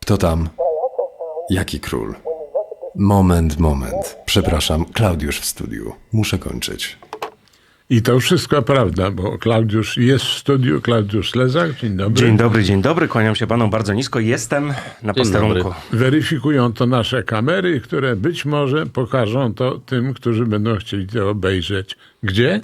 Kto tam? Jaki król? Moment, moment. Przepraszam, Klaudiusz w studiu. Muszę kończyć. I to wszystko prawda, bo Klaudiusz jest w studiu, Klaudiusz Lezak, dzień dobry. Dzień dobry, dzień dobry, kłaniam się panom bardzo nisko. Jestem na posterunku. dobry. Weryfikują to nasze kamery, które być może pokażą to tym, którzy będą chcieli to obejrzeć. Gdzie?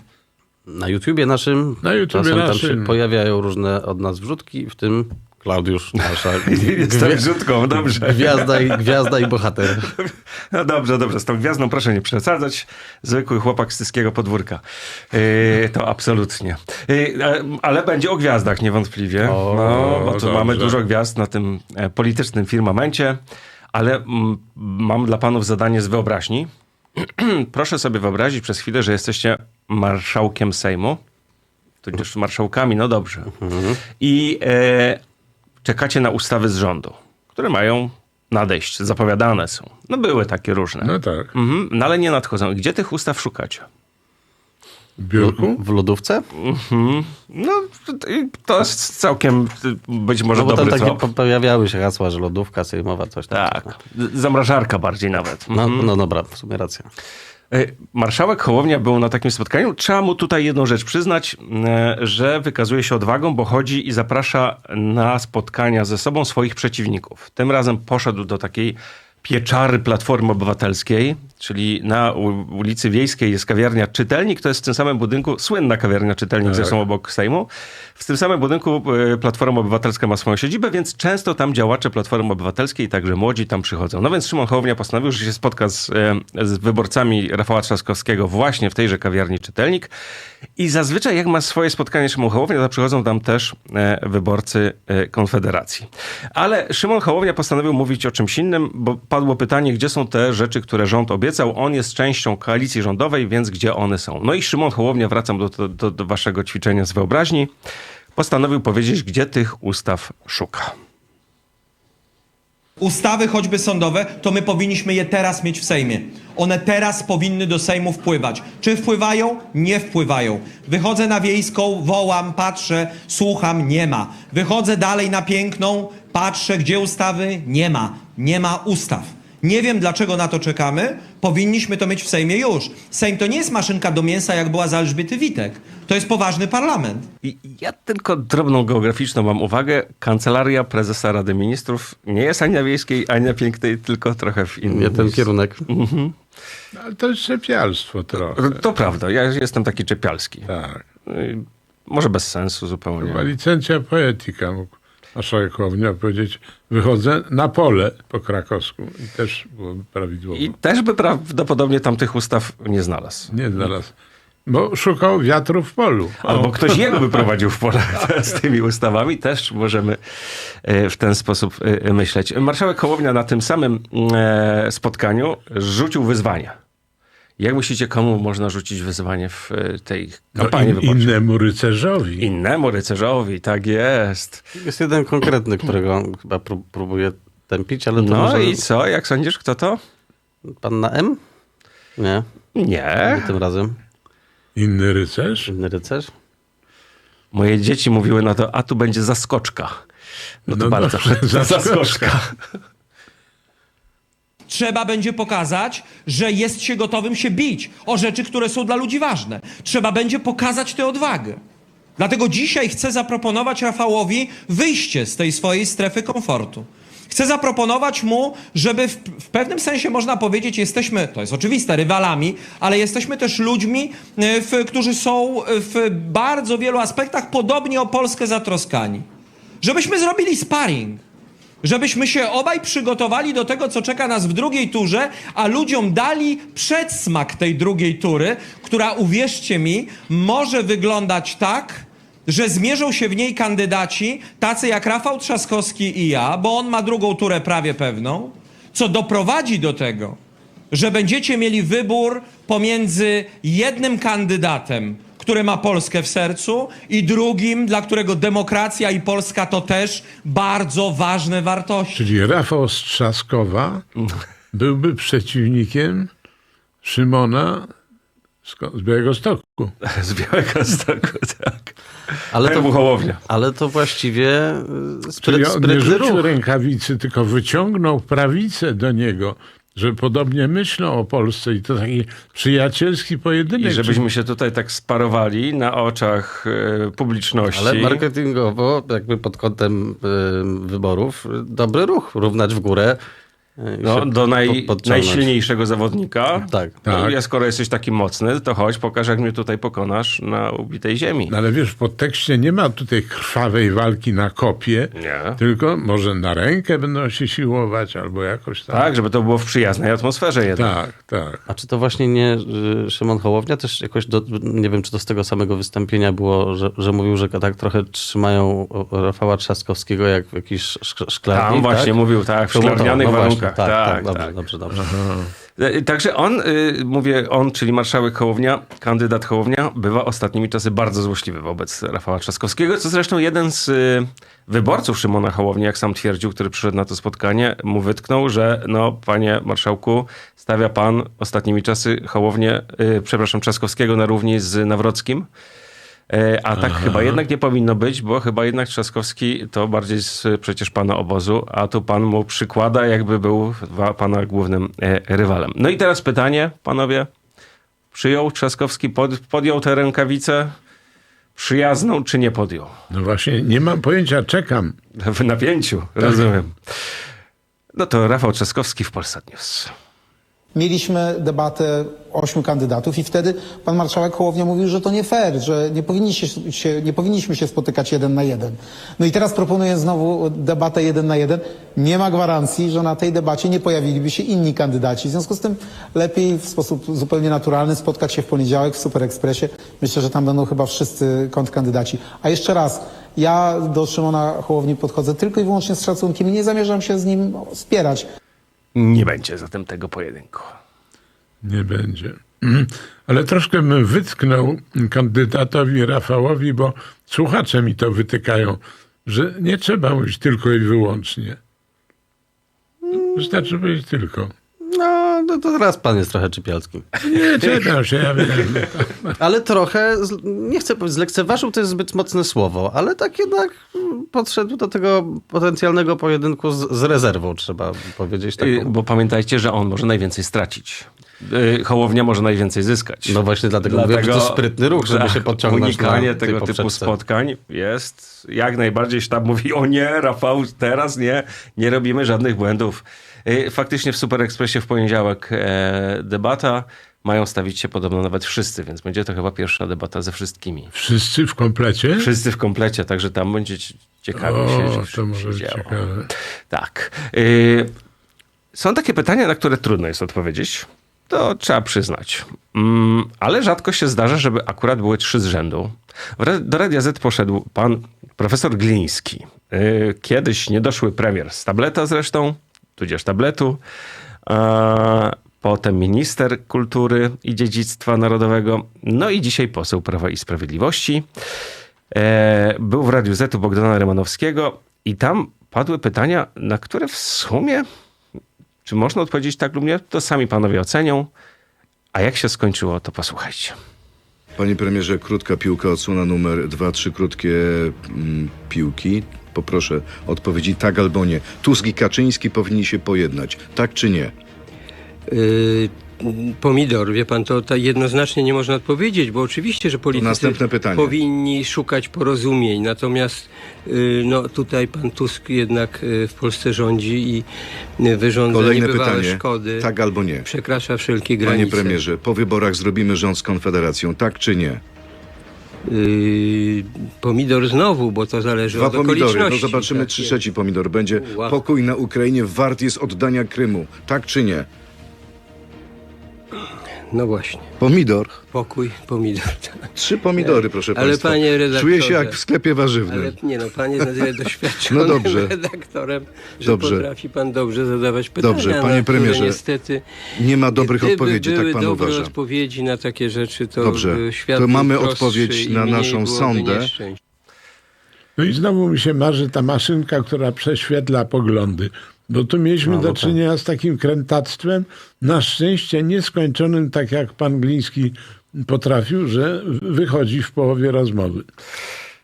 Na YouTubie naszym Na YouTubie czasem tam naszym. się pojawiają różne od nas wrzutki, w tym Klaudiusz, nasza wrzutką, dobrze. gwiazda, i, gwiazda i bohater. No dobrze, dobrze, z tą gwiazdą proszę nie przesadzać. Zwykły chłopak z tyskiego podwórka. Yy, to absolutnie. Yy, ale będzie o gwiazdach niewątpliwie. O, no, bo tu dobrze. mamy dużo gwiazd na tym e, politycznym firmamencie. Ale mam dla panów zadanie z wyobraźni. proszę sobie wyobrazić przez chwilę, że jesteście marszałkiem Sejmu. Tudzież marszałkami, no dobrze. I e, czekacie na ustawy z rządu, które mają nadejść, zapowiadane są. No były takie różne. No tak. Mhm, no ale nie nadchodzą. Gdzie tych ustaw szukacie? W biurku? W lodówce? No, to- to jest całkiem być może No bo tam dobry takie trop. po- pojawiały się hasła, że lodówka sejmowa, coś tam. Tak, zamrażarka bardziej nawet. No, Mhm. no dobra, w sumie racja. Y, Marszałek Hołownia był na takim spotkaniu. Trzeba mu tutaj jedną rzecz przyznać, y, że wykazuje się odwagą, bo chodzi i zaprasza na spotkania ze sobą swoich przeciwników. Tym razem poszedł do takiej pieczary Platformy Obywatelskiej, czyli na ulicy Wiejskiej jest kawiarnia Czytelnik, to jest w tym samym budynku, słynna kawiarnia Czytelnik, zresztą obok Sejmu. W tym samym budynku y, Platforma Obywatelska ma swoją siedzibę, więc często tam działacze Platformy Obywatelskiej, także młodzi tam przychodzą. No więc Szymon Hołownia postanowił, że się spotka z, e, z wyborcami Rafała Trzaskowskiego właśnie w tejże kawiarni Czytelnik. I zazwyczaj jak ma swoje spotkanie Szymon Hołownia, to przychodzą tam też e, wyborcy e, Konfederacji. Ale Szymon Hołownia postanowił mówić o czymś innym, bo padło pytanie, gdzie są te rzeczy, które rząd obiecał. On jest częścią koalicji rządowej, więc gdzie one są? No i Szymon Hołownia, wracam do, do, do waszego ćwiczenia z wyobraźni, postanowił powiedzieć, gdzie tych ustaw szuka. Ustawy choćby sądowe, to my powinniśmy je teraz mieć w Sejmie. One teraz powinny do Sejmu wpływać. Czy wpływają? Nie wpływają. Wychodzę na wiejską, wołam, patrzę, słucham, nie ma. Wychodzę dalej na piękną, patrzę, gdzie ustawy? Nie ma. Nie ma ustaw. Nie wiem, dlaczego na to czekamy. Powinniśmy to mieć w Sejmie już. Sejm to nie jest maszynka do mięsa, jak była za Elżbiety Witek. To jest poważny parlament. I ja tylko drobną geograficzną mam uwagę. Kancelaria prezesa Rady Ministrów nie jest ani na Wiejskiej, ani na Pięknej, tylko trochę w innym Nie ten miejscu. kierunek. Ale to jest czepialstwo trochę. To prawda, ja jestem taki czepialski. Tak. Y, Może bez sensu zupełnie. Chyba licencja poetyka mógł marszałek Hołownia powiedzieć, wychodzę na pole po krakowsku. I też byłoby prawidłowo. I też by prawdopodobnie tam tych ustaw nie znalazł. Nie znalazł. Bo szukał wiatru w polu. O. Albo ktoś jego by prowadził w pole z tymi ustawami, też możemy e, w ten sposób e, myśleć. Marszałek Hołownia na tym samym e, spotkaniu rzucił wyzwania. Jak myślicie, komu można rzucić wyzwanie w e, tej No, kampanii in, wyborczej? innemu rycerzowi. Innemu rycerzowi, tak jest. Jest jeden konkretny, którego chyba pró- próbuję tępić, ale to No może i co? Jak sądzisz, kto to? pan na M? Nie, Nie. nie tym razem. Inny rycerz? Inny rycerz? Moje dzieci mówiły na to, a tu będzie zaskoczka. No to No bardzo. dobrze, zaskoczka. Trzeba będzie pokazać, że jest się gotowym się bić o rzeczy, które są dla ludzi ważne. Trzeba będzie pokazać tę odwagę. Dlatego dzisiaj chcę zaproponować Rafałowi wyjście z tej swojej strefy komfortu. Chcę zaproponować mu, żeby w, w pewnym sensie można powiedzieć, jesteśmy, to jest oczywiste, rywalami, ale jesteśmy też ludźmi, y, w, którzy są w bardzo wielu aspektach podobnie o Polskę zatroskani. Żebyśmy zrobili sparring. Żebyśmy się obaj przygotowali do tego, co czeka nas w drugiej turze, a ludziom dali przedsmak tej drugiej tury, która, uwierzcie mi, może wyglądać tak, że zmierzą się w niej kandydaci tacy jak Rafał Trzaskowski i ja, bo on ma drugą turę prawie pewną, co doprowadzi do tego, że będziecie mieli wybór pomiędzy jednym kandydatem, który ma Polskę w sercu, i drugim, dla którego demokracja i Polska to też bardzo ważne wartości. Czyli Rafał z Trzaskowa byłby przeciwnikiem Szymona z Białego Stoku. Z Białego Stoku, tak. Ale To ale to właściwie y, Czyli spryt, on nie sprytny rzucił ruch. rękawicy, tylko wyciągnął prawicę do niego, że podobnie myślą o Polsce i to taki przyjacielski pojedynek. I żebyśmy się tutaj tak sparowali na oczach e, publiczności. Ale marketingowo, jakby pod kątem y, wyborów, dobry ruch, równać w górę. Y, No, do naj, najsilniejszego zawodnika. Tak. No, Tak. ja skoro jesteś taki mocny, to chodź, pokaż jak mnie tutaj pokonasz na ubitej ziemi. No ale wiesz, w podtekście nie ma tutaj krwawej walki na kopie, Nie. tylko może na rękę będą się siłować albo jakoś tam. Tak, żeby to było w przyjaznej atmosferze jednak. tak. tak. A czy to właśnie nie y, Szymon Hołownia też jakoś, do, nie wiem czy to z tego samego wystąpienia było, że, że mówił, że tak trochę trzymają Rafała Trzaskowskiego jak w jakiejś szk- szklarni, Tam właśnie tak? mówił, tak, w szklarnianych no warunkach. Tak, tak, tak, dobrze, tak. dobrze, dobrze. E, Także on, y, mówię on, czyli marszałek Hołownia, kandydat Hołownia, bywa ostatnimi czasy bardzo złośliwy wobec Rafała Trzaskowskiego, co zresztą jeden z wyborców Szymona Hołowni, jak sam twierdził, który przyszedł na to spotkanie, mu wytknął, że no, panie marszałku, stawia pan ostatnimi czasy Hołownię, przepraszam, Trzaskowskiego na równi z Nawrockim. E, A tak chyba jednak nie powinno być, bo chyba jednak Trzaskowski to bardziej z przecież pana obozu, a tu pan mu przykłada, jakby był pana głównym e, rywalem. No i teraz pytanie, panowie. Przyjął Trzaskowski, pod, podjął tę rękawicę przyjazną, czy nie podjął? No właśnie, nie mam pojęcia, czekam. W napięciu, rozumiem. No to Rafał Trzaskowski w Polsat News. Mieliśmy debatę ośmiu kandydatów i wtedy pan marszałek Hołownia mówił, że to nie fair, że nie, powinniście się, nie powinniśmy się spotykać jeden na jeden. No i teraz proponuję znowu debatę jeden na jeden. Nie ma gwarancji, że na tej debacie nie pojawiliby się inni kandydaci. W związku z tym lepiej w sposób zupełnie naturalny spotkać się w poniedziałek w Super Expressie. Myślę, że tam będą chyba wszyscy kontrkandydaci. A jeszcze raz, ja do Szymona Hołowni podchodzę tylko i wyłącznie z szacunkiem i nie zamierzam się z nim spierać. Nie będzie zatem tego pojedynku. Nie będzie. Ale troszkę bym wytknął kandydatowi Rafałowi, bo słuchacze mi to wytykają, że nie trzeba mówić tylko i wyłącznie. Wystarczy powiedzieć tylko. No, to teraz pan jest trochę czypialski. Nie, czekam się, ja wiem. Ale trochę, nie chcę powiedzieć, zlekceważył to jest zbyt mocne słowo, ale tak jednak podszedł do tego potencjalnego pojedynku z, z rezerwą, trzeba powiedzieć. Taką. Y, Bo pamiętajcie, że on może najwięcej stracić. Y, Hołownia może najwięcej zyskać. No właśnie dlatego, mówię, że to sprytny ruch, żeby tak, się podciągnąć Unikanie na tego typu poprzeczce. spotkań jest jak najbardziej sztab mówi, o nie, Rafał, teraz nie, nie robimy żadnych błędów. Y, Faktycznie w Super Expressie w poniedziałek e, debata. Mają stawić się podobno nawet wszyscy, więc będzie to chyba pierwsza debata ze wszystkimi. Wszyscy w komplecie? Wszyscy w komplecie, także tam będzie ci- ciekawie O, się, to może być działo. ciekawe. Tak. Y, są takie pytania, na które trudno jest odpowiedzieć. To trzeba przyznać. Mm, ale rzadko się zdarza, żeby akurat były trzy z rzędu. Do Radia Z poszedł pan profesor Gliński. Kiedyś niedoszły premier z tableta zresztą, tudzież tabletu. Potem minister kultury i dziedzictwa narodowego. No i dzisiaj poseł Prawa i Sprawiedliwości. E, był w Radiu Z u Bogdana Rymanowskiego i tam padły pytania, na które w sumie, czy można odpowiedzieć tak lub nie, to sami panowie ocenią. A jak się skończyło, to posłuchajcie. Panie premierze, krótka piłka, odsłona numer dwa, trzy krótkie mm, piłki. Poproszę odpowiedzi tak albo nie. Tusk i Kaczyński powinni się pojednać. Tak czy nie? Y, pomidor, wie pan, to, to jednoznacznie nie można odpowiedzieć, bo oczywiście, że politycy powinni szukać porozumień, natomiast y, no, tutaj pan Tusk jednak y, w Polsce rządzi i y, wyrządza Kolejne pytanie. szkody, Tak albo nie. przekracza wszelkie Panie granice. premierze, po wyborach zrobimy rząd z Konfederacją. Tak czy nie? Y, pomidor znowu, bo to zależy Dwa od pomidory. No zobaczymy, Tak czy trzeci pomidor będzie. Ła. Pokój na Ukrainie wart jest oddania Krymu. Tak czy nie? No właśnie, Pomidor. pokój, pomidor. tak. Trzy pomidory, proszę Ale państwa. panie redaktorze- Czuję się jak w sklepie warzywnym. Ale nie no, pan jest na tyle doświadczonym No dobrze. redaktorem, że Dobrze. potrafi pan dobrze zadawać pytania. Dobrze, na panie które premierze, Niestety, Nie ma dobrych gdyby odpowiedzi, były tak pan dobre uważa. odpowiedzi na takie rzeczy, to Dobrze, by świat to był mamy prostszy odpowiedź i na mniej naszą byłoby sondę. nieszczęść. No i znowu mi się marzy ta maszynka, która prześwietla poglądy. Bo tu mieliśmy No, do tak. czynienia z takim krętactwem, na szczęście nieskończonym, tak jak pan Gliński potrafił, że wychodzi w połowie rozmowy.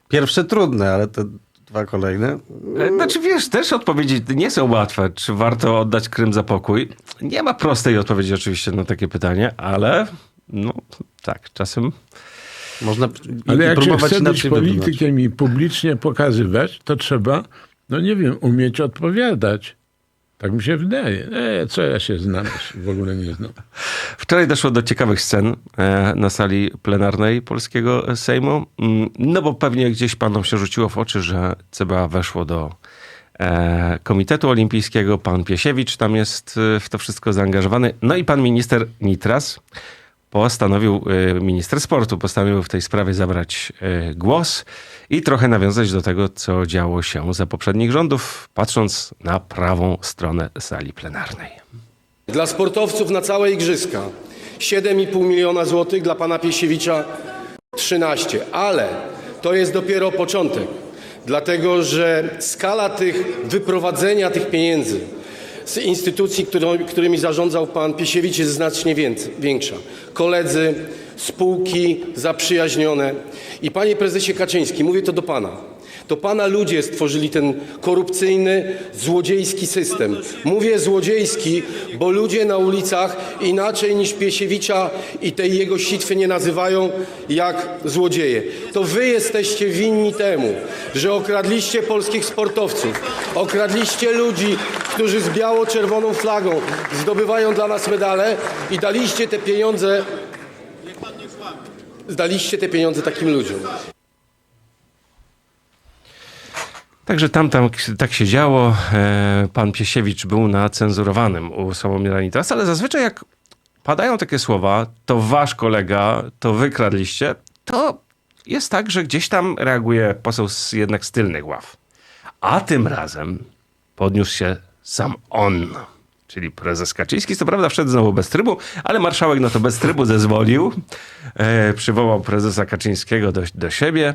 Pierwsze trudne, ale te dwa kolejne. E, Znaczy wiesz, też odpowiedzi nie są łatwe. Czy warto oddać Krym za pokój? Nie ma prostej odpowiedzi oczywiście na takie pytanie, ale no tak, czasem Można Ale jak się próbować chce być politykiem i publicznie pokazywać, to trzeba, no nie wiem, umieć odpowiadać. Tak mi się wydaje. E, co ja się znam? W ogóle nie znam. Wczoraj doszło do ciekawych scen e, na sali plenarnej polskiego Sejmu. Mm, No bo pewnie gdzieś panom się rzuciło w oczy, że CBA weszło do e, Komitetu Olimpijskiego. Pan Piesiewicz tam jest e, w to wszystko zaangażowany. No i pan minister Nitras postanowił, e, minister sportu postanowił w tej sprawie zabrać e, głos i trochę nawiązać do tego, co działo się za poprzednich rządów, patrząc na prawą stronę sali plenarnej. Dla sportowców na całe igrzyska 7,5 miliona złotych, dla pana Piesiewicza 13, ale to jest dopiero początek, dlatego że skala tych wyprowadzenia tych pieniędzy z instytucji, którymi zarządzał pan Piesiewicz jest znacznie więcej, większa. Koledzy, spółki zaprzyjaźnione i panie prezesie Kaczyński, mówię to do pana. To pana ludzie stworzyli ten korupcyjny, złodziejski system. Mówię złodziejski, bo ludzie na ulicach inaczej niż Piesiewicza i tej jego sitwy nie nazywają jak złodzieje. To wy jesteście winni temu, że okradliście polskich sportowców, okradliście ludzi, którzy z biało-czerwoną flagą zdobywają dla nas medale i daliście te pieniądze zdaliście te pieniądze takim ludziom. Także tam, tam tak się działo. E, Pan Piesiewicz był na cenzurowanym u Sławomira Nitrasa, ale zazwyczaj jak padają takie słowa, to wasz kolega, to wy kradliście, to jest tak, że gdzieś tam reaguje poseł z, jednak z tylnych ław. A tym razem podniósł się sam on, czyli prezes Kaczyński. Co prawda wszedł znowu bez trybu, ale marszałek na to bez trybu zezwolił. E, przywołał prezesa Kaczyńskiego do, do siebie.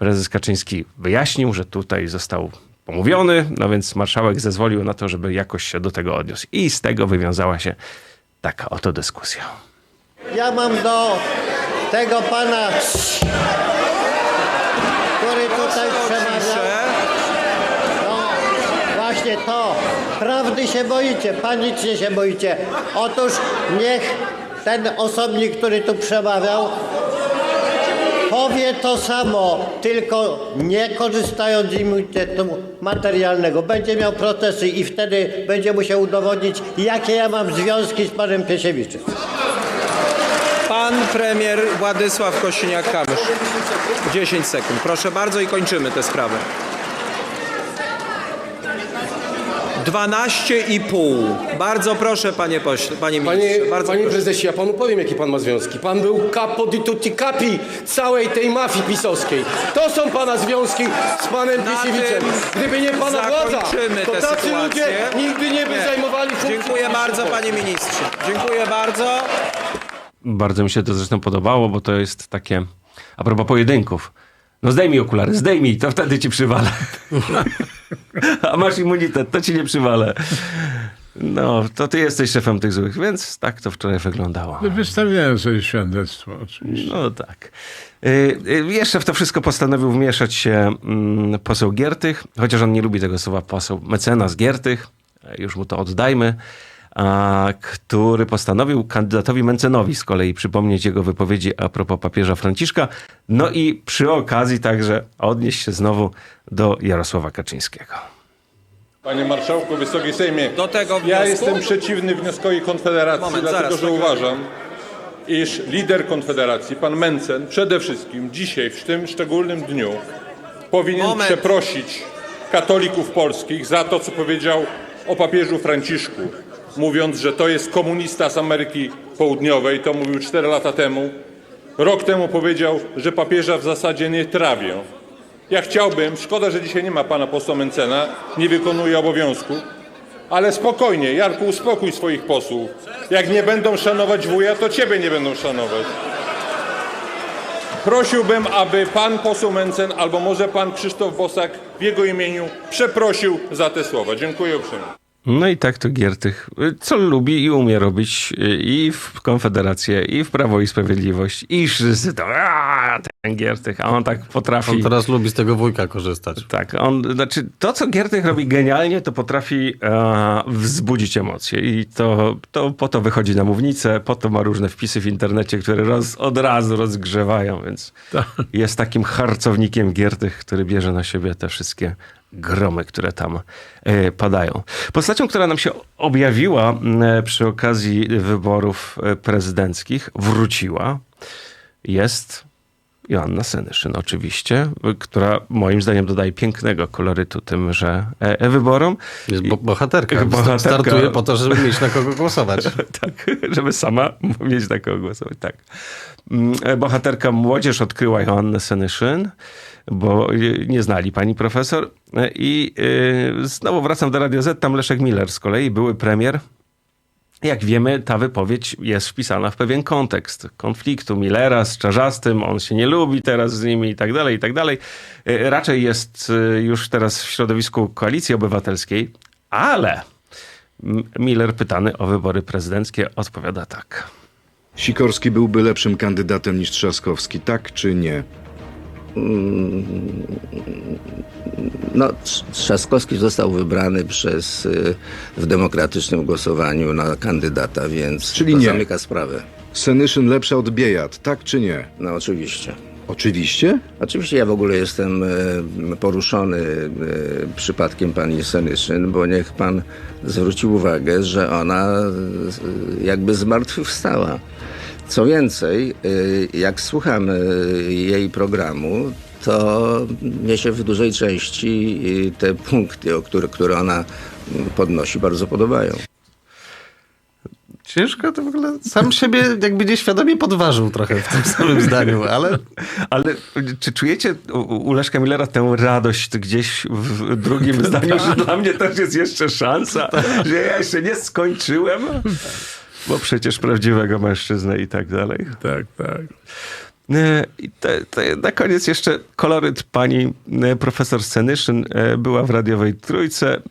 Prezes Kaczyński wyjaśnił, że tutaj został pomówiony, no więc marszałek zezwolił na to, żeby jakoś się do tego odniósł. I z tego wywiązała się taka oto dyskusja. Ja mam do tego pana, który tutaj przemawiał. No, właśnie to. Prawdy się boicie, panicznie się boicie. Otóż niech ten osobnik, który tu przemawiał, powie to samo, tylko nie korzystając z immunitetu materialnego. Będzie miał protesty i wtedy będzie musiał udowodnić, jakie ja mam związki z panem Piesiewiczem. Pan premier Władysław Kosiniak-Kamysz. 10 sekund. Proszę bardzo i kończymy tę sprawę. 12,5. Bardzo proszę, panie pośle, panie Panie, ministrze. Bardzo panie proszę. prezesie, ja panu powiem, jakie pan ma związki. Pan był capo di tutti capi całej tej mafii pisowskiej. To są pana związki z panem Na Piesiewiczem. tym Gdyby nie pana władza, zakończymy to tę tacy sytuację. ludzie nigdy nie by Nie. zajmowali funkcji. Dziękuję bardzo, panie ministrze. Dziękuję bardzo. Bardzo mi się to zresztą podobało, bo to jest takie. A propos pojedynków. No zdejmij okulary, zdejmij, to wtedy ci przywalę. A masz immunitet, to ci nie przywalę. No, to ty jesteś szefem tych złych, więc tak to wczoraj wyglądało. No, Wystawiałem sobie świadectwo oczywiście. No tak. Y, y, Jeszcze w to wszystko postanowił wmieszać się mm, poseł Giertych, chociaż on nie lubi tego słowa poseł, mecenas Giertych, e, już mu to oddajmy, który postanowił kandydatowi Mencenowi z kolei przypomnieć jego wypowiedzi a propos papieża Franciszka, no i przy okazji także odnieść się znowu do Jarosława Kaczyńskiego. Panie Marszałku, Wysoki Sejmie, Do tego ja jestem przeciwny wnioskowi Konfederacji, Moment, dlatego zaraz, że tak. uważam, iż lider Konfederacji, pan Mencen, przede wszystkim dzisiaj, w tym szczególnym dniu, powinien Moment. przeprosić katolików polskich za to, co powiedział o papieżu Franciszku, mówiąc, że to jest komunista z Ameryki Południowej, to mówił 4 lata temu. Rok temu powiedział, że papieża w zasadzie nie trawię. Ja chciałbym, szkoda, że dzisiaj nie ma pana posła Mencena, nie wykonuje obowiązku, ale spokojnie, Jarku, uspokój swoich posłów. Jak nie będą szanować wuja, to ciebie nie będą szanować. Prosiłbym, aby pan poseł Mencen albo może pan Krzysztof Bosak w jego imieniu przeprosił za te słowa. Dziękuję uprzejmie. No i tak to Giertych, co lubi i umie robić i w Konfederację, i w Prawo i Sprawiedliwość, i wszyscy to, "A, ten Giertych, a on tak potrafi... On teraz lubi z tego wujka korzystać. Tak, on, znaczy to, co Giertych robi genialnie, to potrafi e, wzbudzić emocje i to, to po to wychodzi na mównicę, po to ma różne wpisy w internecie, które roz, od razu rozgrzewają, więc jest takim harcownikiem Giertych, który bierze na siebie te wszystkie gromy, które tam e, padają. Postacią, która nam się objawiła e, przy okazji wyborów e, prezydenckich, wróciła, jest Joanna Senyszyn oczywiście, która moim zdaniem dodaje pięknego kolorytu tymże wyborom. Jest bo bohaterka. Bohaterka. Startuje po to, żeby mieć na kogo głosować. tak, żeby sama mieć na kogo głosować, tak. Mm, Bohaterka młodzież odkryła Joannę Senyszyn, bo nie znali pani profesor. E, I e, znowu wracam do Radio Z, tam Leszek Miller z kolei, były premier. Jak wiemy, ta wypowiedź jest wpisana w pewien kontekst konfliktu Millera z Czarzastym, on się nie lubi teraz z nimi i tak dalej, i tak dalej. E, Raczej jest już teraz w środowisku Koalicji Obywatelskiej, ale Miller pytany o wybory prezydenckie odpowiada tak. Sikorski byłby lepszym kandydatem niż Trzaskowski, tak czy nie? No, Trz- Trzaskowski został wybrany przez y, w demokratycznym głosowaniu na kandydata, więc Czyli to nie. zamyka sprawę. Senyszyn lepsza od Biejat, tak czy nie? No oczywiście. Oczywiście? Oczywiście ja w ogóle jestem e, poruszony e, przypadkiem pani Senyszyn, bo niech pan zwróci uwagę, że ona jakby zmartwychwstała. Co więcej, e, jak słucham e, jej programu, to mnie się w dużej części e, te punkty, o które, które ona podnosi, bardzo podobają. Ciężko to w ogóle sam siebie jakby nieświadomie podważył trochę w tym samym zdaniu, ale Ale czy czujecie u Leszka Millera tę radość gdzieś w drugim zdaniu, że dla mnie też jest jeszcze szansa, że ja jeszcze nie skończyłem? Bo przecież prawdziwego mężczyznę i tak dalej. Tak, tak. E, I te, te, na koniec jeszcze koloryt pani e, profesor Senyszyn e, była w radiowej trójce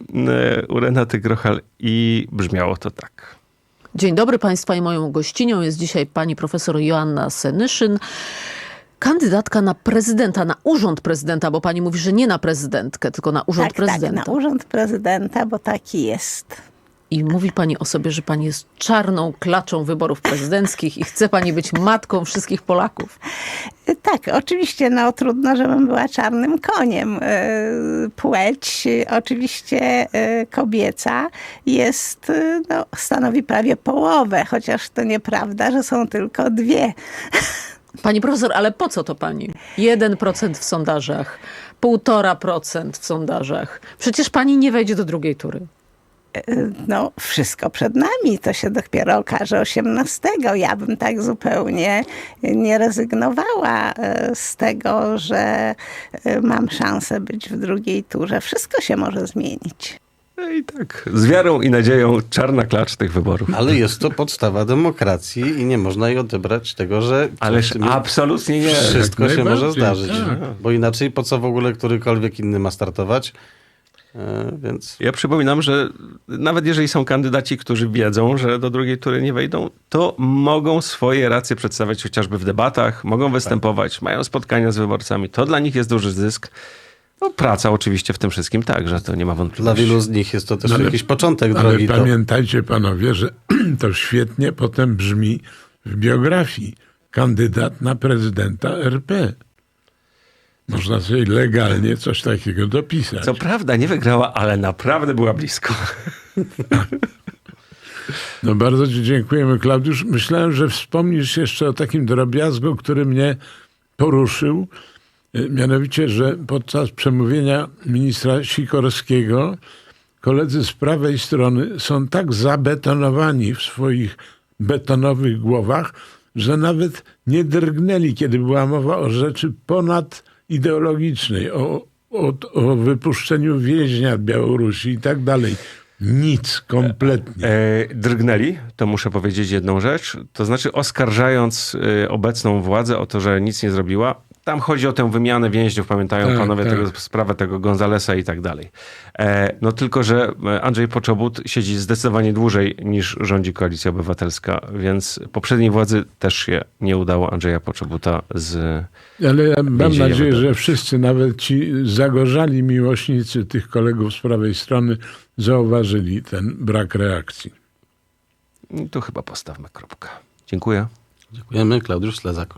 u Renaty Grochal i brzmiało to tak. Dzień dobry Państwa i moją gościnią jest dzisiaj pani profesor Joanna Senyszyn. Kandydatka na prezydenta, na urząd prezydenta, bo pani mówi, że nie na prezydentkę, tylko na urząd tak, prezydenta. Tak, na urząd prezydenta, bo taki jest. I mówi pani o sobie, że pani jest czarną klaczą wyborów prezydenckich i chce pani być matką wszystkich Polaków. Tak, oczywiście, no trudno, żebym była czarnym koniem. E, Płeć oczywiście e, kobieca jest, e, no, stanowi prawie połowę, chociaż to nieprawda, że są tylko dwie. Pani profesor, ale po co to pani? 1% w sondażach, 1,5% w sondażach. Przecież pani nie wejdzie do drugiej tury. No, wszystko przed nami, to się dopiero okaże 18. Ja bym tak zupełnie nie rezygnowała e, z tego, że e, mam szansę być w drugiej turze. Wszystko się może zmienić. No i tak, z wiarą i nadzieją czarna klacz tych wyborów. Ale jest to podstawa demokracji i nie można jej odebrać tego, że Ależ absolutnie nie. wszystko się może zdarzyć. tak. Bo inaczej po co w ogóle którykolwiek inny ma startować? E, Więc Ja przypominam, że nawet jeżeli są kandydaci, którzy wiedzą, że do drugiej tury nie wejdą, to mogą swoje racje przedstawiać chociażby w debatach, mogą występować, mają spotkania z wyborcami. To dla nich jest duży zysk. No, praca oczywiście w tym wszystkim także, to nie ma dla wątpliwości. wielu z nich jest to też ale- jakiś początek Ale drogi. To, pamiętajcie panowie, że to świetnie potem brzmi w biografii. Kandydat na prezydenta RP. Można sobie legalnie coś takiego dopisać. Co prawda nie wygrała, ale naprawdę była blisko. No bardzo Ci dziękujemy, Klaudiusz. Myślałem, że wspomnisz jeszcze o takim drobiazgu, który mnie poruszył. Y, Mianowicie, że podczas przemówienia ministra Sikorskiego koledzy z prawej strony są tak zabetonowani w swoich betonowych głowach, że nawet nie drgnęli, kiedy była mowa o rzeczy ponadzideologicznej, o, o, o wypuszczeniu więźnia Białorusi i tak dalej. Nic, kompletnie. E, drgnęli, to muszę powiedzieć jedną rzecz, to znaczy oskarżając e, obecną władzę o to, że nic nie zrobiła, Tam chodzi o tę wymianę więźniów, pamiętają Tak, panowie tak. tego, sprawę tego Gonzalesa i tak dalej. E, no tylko, że e, Andrzej Poczobut siedzi zdecydowanie dłużej niż rządzi Koalicja Obywatelska, więc poprzedniej władzy też się nie udało Andrzeja Poczobuta z Ale ja mam nadzieję, że wszyscy, nawet ci zagorzali miłośnicy tych kolegów z prawej strony, zauważyli ten brak reakcji. I tu chyba postawmy kropkę. Dziękuję. Dziękujemy. Klaudiusz Slezak.